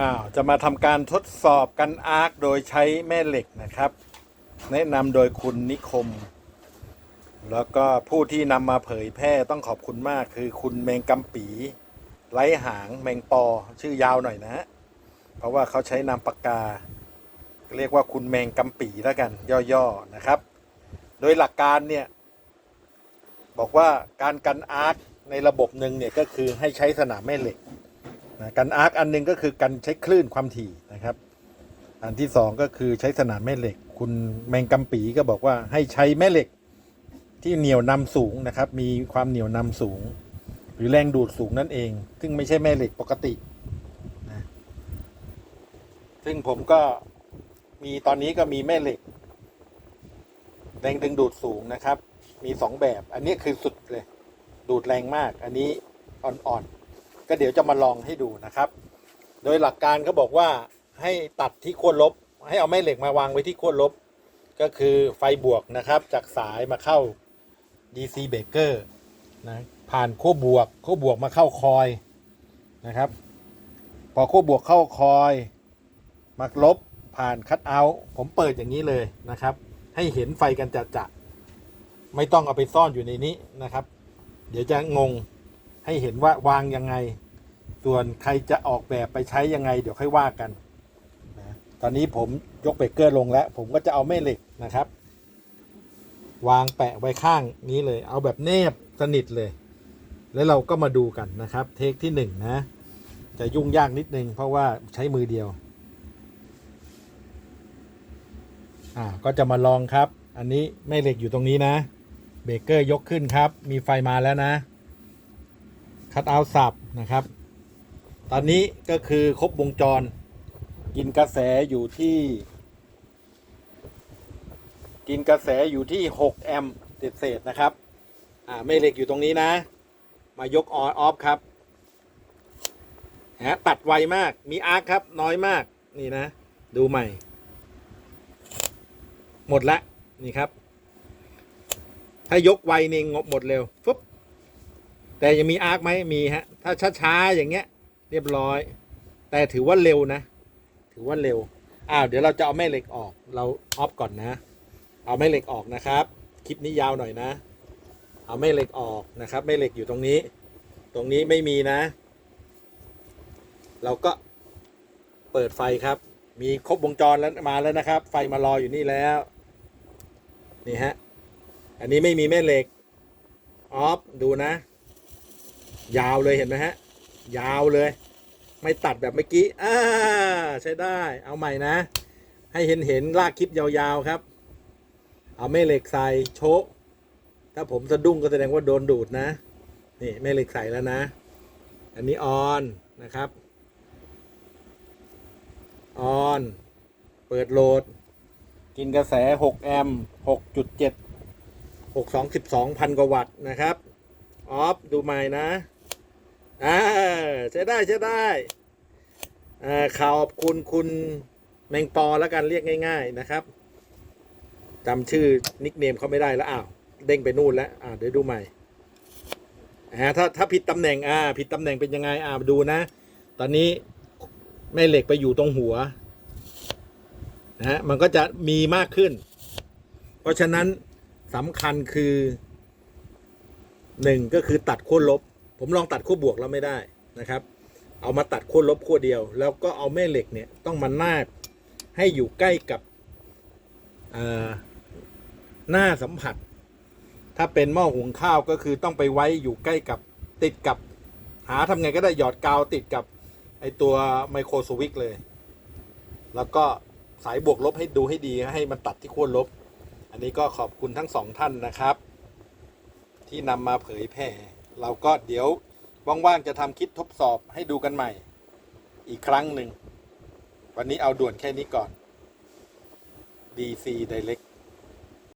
อ้าวจะมาทำการทดสอบกันอาร์คโดยใช้แม่เหล็กนะครับ แนะนำโดยคุณนิคม แล้วก็ผู้ที่นำมาเผยแพร่ต้องขอบคุณมากคือคุณแมงกำปีไร้หางแมงปอชื่อยาวหน่อยนะฮะเพราะว่าเขาใช้นามปากกา เรียกว่าคุณแมงกำปีแล้วกัน ย่อๆนะครับ โดยหลักการเนี่ย บอกว่าการกันอาร์คในระบบหนึ่งเนี่ยก็คือให้ใช้สนามแม่เหล็ก นะกันอาร์คอันหนึงก็คือกันใช้คลื่นความถี่นะครับ อันที่สองก็คือใช้สนามแม่เหล็ก คุณแมงกำปีก็บอกว่าให้ใช้แม่เหล็กที่เหนียวนำสูงนะครับ มีความเหนียวนำสูง หรือแรงดูดสูงนั่นเอง ซึ่งไม่ใช่แม่เหล็กปกตินะซึ่งผมก็มีตอนนี้ก็มีแม่เหล็ก แรงดึงดูดสูงนะครับ มีสองแบบ อันนี้คือสุดเลย ดูดแรงมาก อันนี้อ่อนๆ ก็เดี๋ยวจะมาลองให้ดูนะครับ โดยหลักการเขาบอกว่าให้ตัดที่ขั้วลบ ให้เอาแม่เหล็กมาวางไว้ที่ขั้วลบ ก็คือไฟบวกนะครับจากสายมาเข้า DC breaker นะผ่านขั้วบวกขั้วบวกมาเข้าคอยนะครับ พอขั้วบวกเข้าคอยมาลบผ่านคัตเอาท์ผมเปิดอย่างนี้เลยนะครับ ให้เห็นไฟกันจัดจะๆไม่ต้องเอาไปซ่อนอยู่ในนี้นะครับ เดี๋ยวจะงง ให้เห็นว่าวางยังไง ส่วนใครจะออกแบบไปใช้ยังไง เดี๋ยวค่อยว่ากันนะตอนนี้ผมยกเบรกเกอร์ลงแล้ว ผมก็จะเอาแม่เหล็กนะครับ วางแปะไว้ข้างนี้เลย เอาแบบเนบสนิทเลย แล้วเราก็มาดูกันนะครับ เทคที่หนึ่งนะ จะยุ่งยากนิดนึง เพราะว่าใช้มือเดียว อ่าก็จะมาลองครับ อันนี้แม่เหล็กอยู่ตรงนี้นะ เบรกเกอร์ยกขึ้นครับ มีไฟมาแล้วนะ คัดเอาสับนะครับ ตอนนี้ก็คือครบวงจร กินกระแสอยู่ที่ กินกระแสอยู่ที่ 6 แอมป์เศษนะครับ อ่าแม่เหล็กอยู่ตรงนี้นะ มายกออนออฟครับฮะตัดไวมากมีอาร์คครับ น้อยมากนี่นะ ดูใหม่ หมดละนี่ครับ ถ้ายกไวนี่งบหมดเร็วฟึบ แต่ยังมีอาร์คไหมมีฮะ ถ้าช้าๆอย่างเงี้ย เรียบร้อย แต่ถือว่าเร็วนะ ถือว่าเร็ว อ้าวเดี๋ยวเราจะเอาแม่เหล็กออก เราออฟก่อนนะ เอาแม่เหล็กออกนะครับ คลิปนี้ยาวหน่อยนะ เอาแม่เหล็กออกนะครับแม่เหล็กอยู่ตรงนี้ ตรงนี้ไม่มีนะ เราก็เปิดไฟครับ มีครบวงจรแล้วมาแล้วนะครับ ไฟมารออยู่นี่แล้ว นี่ฮะ อันนี้ไม่มีแม่เหล็กออฟดูนะ ยาวเลยเห็นไหมฮะ ยาวเลย ไม่ตัดแบบเมื่อกี้อ่าใช้ได้ เอาใหม่นะ ให้เห็นเห็นลากคลิปยาวๆครับ เอาแม่เหล็กใส่โชะถ้าผมสะดุ้งก็แสดงว่าโดนดูดนะ นี่แม่เหล็กใส่แล้วนะ อันนี้ออนนะครับ ออน เปิดโหลด กินกระแส 6 แอมป์6.7 6 2 12พันกว่าวัตต์นะครับ ออฟ ดูใหม่นะ อ่าใช้ได้ใช้ได้อ่าขอบคุณคุณแมงปอแล้วกันเรียกง่าย ๆนะครับจำชื่อนิกเนมเขาไม่ได้แล้วอ้าวเด้งไปนู่นแล้วอ่าเดี๋ยวดูใหม่อ่าถ้าถ้าผิดตำแหน่งอ่าผิดตำแหน่งเป็นยังไงอ่าดูนะ ตอนนี้แม่เหล็กไปอยู่ตรงหัวนะฮะมันก็จะมีมากขึ้น เพราะฉะนั้นสำคัญคือหนึ่งก็คือตัดขั้วลบ ผมลองตัดขั้วบวกแล้วไม่ได้นะครับ เอามาตัดขั้วลบขั้วเดียว แล้วก็เอาแม่เหล็กเนี่ยต้องมานาบให้อยู่ใกล้กับหน้าสัมผัส ถ้าเป็นหม้อหุงข้าวก็คือต้องไปไว้อยู่ใกล้กับติดกับหาทำไงก็ได้หยอดกาวติดกับไอตัวไมโครสวิกเลย แล้วก็สายบวกลบให้ดูให้ดีให้มันตัดที่ขั้วลบ อันนี้ก็ขอบคุณทั้งสองท่านนะครับ ที่นำมาเผยแพร่ เราก็เดี๋ยวว่างๆจะทำคลิปทดสอบให้ดูกันใหม่ อีกครั้งหนึ่ง วันนี้เอาด่วนแค่นี้ก่อน DC Direct